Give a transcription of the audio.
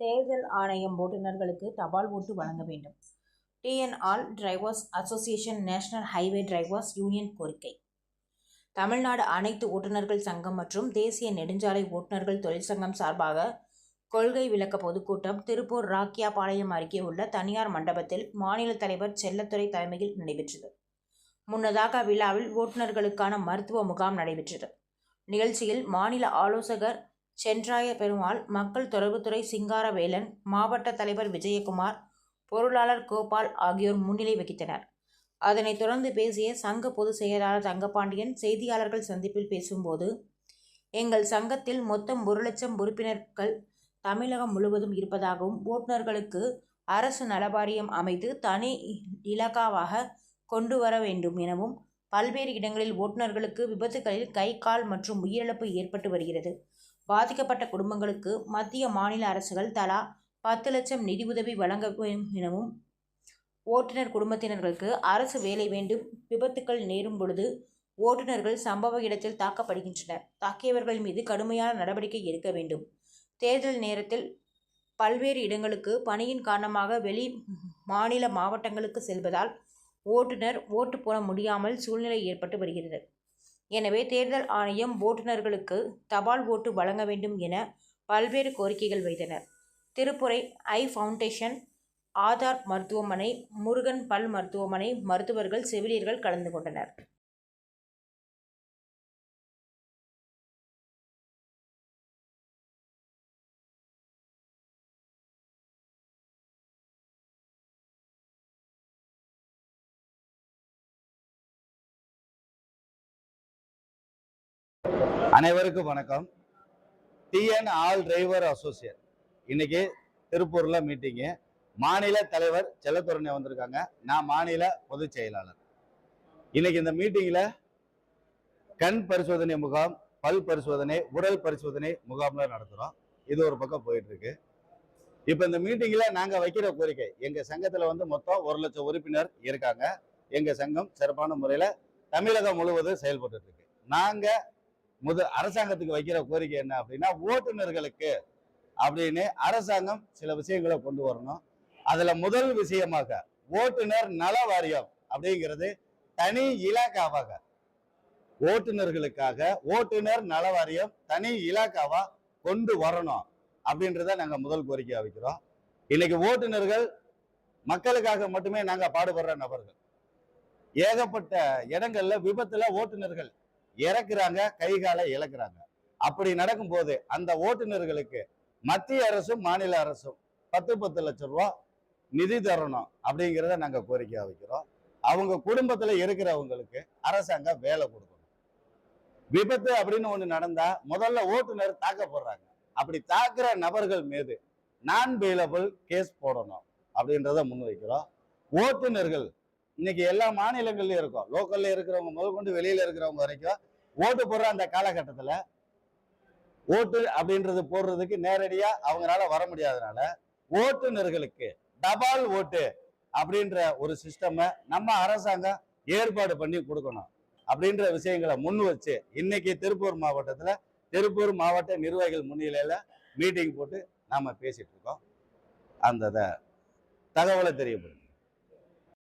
தேர்தல் ஆணையம் ஓட்டுநர்களுக்கு தபால் ஓட்டு வழங்க வேண்டும். TN all drivers association national highway drivers union கோரிக்கை. தமிழ்நாடு அனைத்து ஓட்டுநர்கள் சங்கம் மற்றும் தேசிய நெடுஞ்சாலை ஓட்டுநர்கள் தொழிற்சங்கம் சார்பாக கொள்கை விளக்க பொதுக்கூட்டம் திருப்பூர் ராக்கியாபாளையம் அருகே உள்ள தனியார் மண்டபத்தில் மாநில தலைவர் செல்லத்துறை தலைமையில் நடைபெற்றது. முன்னதாக விழாவில் ஓட்டுநர்களுக்கான மருத்துவ முகாம் நடைபெற்றது. நிகழ்ச்சியில் மாநில ஆலோசகர் சென்றாய பெருமாள் மக்கள் தொடர்புத்துறை சிங்காரவேலன் மாவட்ட தலைவர் விஜயகுமார் பொருளாளர் கோபால் ஆகியோர் முன்னிலை வகித்தனர். அதனைத் தொடர்ந்து பேசிய சங்க பொதுச் செயலாளர் தங்கபாண்டியன் செய்தியாளர்கள் சந்திப்பில் பேசும்போது எங்கள் சங்கத்தில் மொத்தம் ஒரு லட்சம் உறுப்பினர்கள் தமிழகம் முழுவதும் இருப்பதாகவும் ஓட்டுநர்களுக்கு அரசு நலவாரியம் அமைத்து தனி இலக்காவாக கொண்டு வர வேண்டும் எனவும் பல்வேறு இடங்களில் ஓட்டுநர்களுக்கு விபத்துகளில் கை கால் மற்றும் உயிரிழப்பு ஏற்பட்டு வருகிறது. பாதிக்கப்பட்ட குடும்பங்களுக்கு மத்திய மாநில அரசுகள் தலா பத்து லட்சம் நிதியுதவி வழங்க எனவும் ஓட்டுநர் குடும்பத்தினர்களுக்கு அரசு வேலை வேண்டும் விபத்துக்கள் நேரும் பொழுது ஓட்டுநர்கள் சம்பவ இடத்தில் தாக்கப்படுகின்றனர். தாக்கியவர்கள் மீது கடுமையான நடவடிக்கை எடுக்க வேண்டும். தேர்தல் நேரத்தில் பல்வேறு இடங்களுக்கு பணியின் காரணமாக வெளி மாநில மாவட்டங்களுக்கு செல்வதால் ஓட்டுநர் ஓட்டு போட முடியாமல் சூழ்நிலை ஏற்பட்டு வருகிறது. எனவே தேர்தல் ஆணையம் ஓட்டுநர்களுக்கு தபால் ஓட்டு வழங்க வேண்டும் என பல்வேறு கோரிக்கைகள் வைத்தனர். திருப்புரை ஐ ஃபவுண்டேஷன் ஆதார் மருத்துவமனை முருகன் பல் மருத்துவமனை மருத்துவர்கள் செவிலியர்கள் கலந்து கொண்டனர். அனைவருக்கும் வணக்கம். டிஎன் ஆல் டிரைவர் அசோசியேட் இன்னைக்கு திருப்பூர்ல மீட்டிங்கு மாநில தலைவர் செல்லத்துறனை வந்திருக்காங்க. நான் மாநில பொதுச் செயலாளர். இன்னைக்கு இந்த மீட்டிங்ல கண் பரிசோதனை முகாம் பல் பரிசோதனை உடல் பரிசோதனை முகாம்ல நடத்துறோம். இது ஒரு பக்கம் போயிட்டு இருக்கு இப்போ இந்த மீட்டிங்ல நாங்க வைக்கிற கோரிக்கை எங்க சங்கத்துல வந்து மொத்தம் ஒரு லட்சம் உறுப்பினர் இருக்காங்க. எங்க சங்கம் சிறப்பான முறையில தமிழகம் முழுவதும் செயல்பட்டு இருக்கு. நாங்க முத அரசாங்கத்துக்கு வைக்கிற கோரிக்கை என்ன அப்படின்னா ஓட்டுநர்களுக்கு அப்படின்னு அரசாங்கம் சில விஷயங்களை கொண்டு வரணும். அதுல முதல் விஷயமாக ஓட்டுநர் நல வாரியம் அப்படிங்கிறது தனி இலாக்காவாக ஓட்டுநர்களுக்காக ஓட்டுநர் நல வாரியம் தனி இலாக்காவா கொண்டு வரணும் அப்படின்றத நாங்க முதல் கோரிக்கையா வைக்கிறோம். இன்னைக்கு ஓட்டுநர்கள் மக்களுக்காக மட்டுமே நாங்க பாடுபடுற நபர்கள். ஏகப்பட்ட இடங்கள்ல விபத்துல ஓட்டுநர்கள் இறக்குறாங்க கை காலை இழக்கிறாங்க. அப்படி நடக்கும்போது அந்த ஓட்டுநர்களுக்கு மத்திய அரசும் மாநில அரசும் பத்து பத்து லட்சம் ரூபா நிதி தரணும் அப்படிங்கிறத நாங்கள் கோரிக்கை வைக்கிறோம். அவங்க குடும்பத்தில் இருக்கிறவங்களுக்கு அரசாங்கம் வேலை கொடுக்கணும். விபத்து அப்படின்னு ஒன்று நடந்தா முதல்ல ஓட்டுநர் தாக்கப்படுறாங்க அப்படி தாக்குற நபர்கள் மீது நான் பெயிலபிள் கேஸ் போடணும் அப்படின்றத முன்வைக்கிறோம். ஓட்டுநர்கள் இன்னைக்கு எல்லா மாநிலங்கள்லயும் இருக்கும். லோக்கல்ல இருக்கிறவங்க முதல் கொண்டு வெளியில இருக்கிறவங்க வரைக்கும் ஓட்டு போடுற அந்த காலகட்டத்துல ஓட்டு அப்படின்றது போடுறதுக்கு நேரடியா அவங்களால வர முடியாதனால ஓட்டுநர்களுக்கு தபால் ஓட்டு அப்படின்ற ஒரு சிஸ்டமை நம்ம அரசாங்கம் ஏற்பாடு பண்ணி கொடுக்கணும். அப்படின்ற விஷயங்களை முன் வச்சு இன்னைக்கு திருப்பூர் மாவட்டத்துல திருப்பூர் மாவட்ட நிர்வாகிகள் முன்னிலையில மீட்டிங் போட்டு நாம பேசிட்டு இருக்கோம். அந்த தகவலை தெரியப்படுது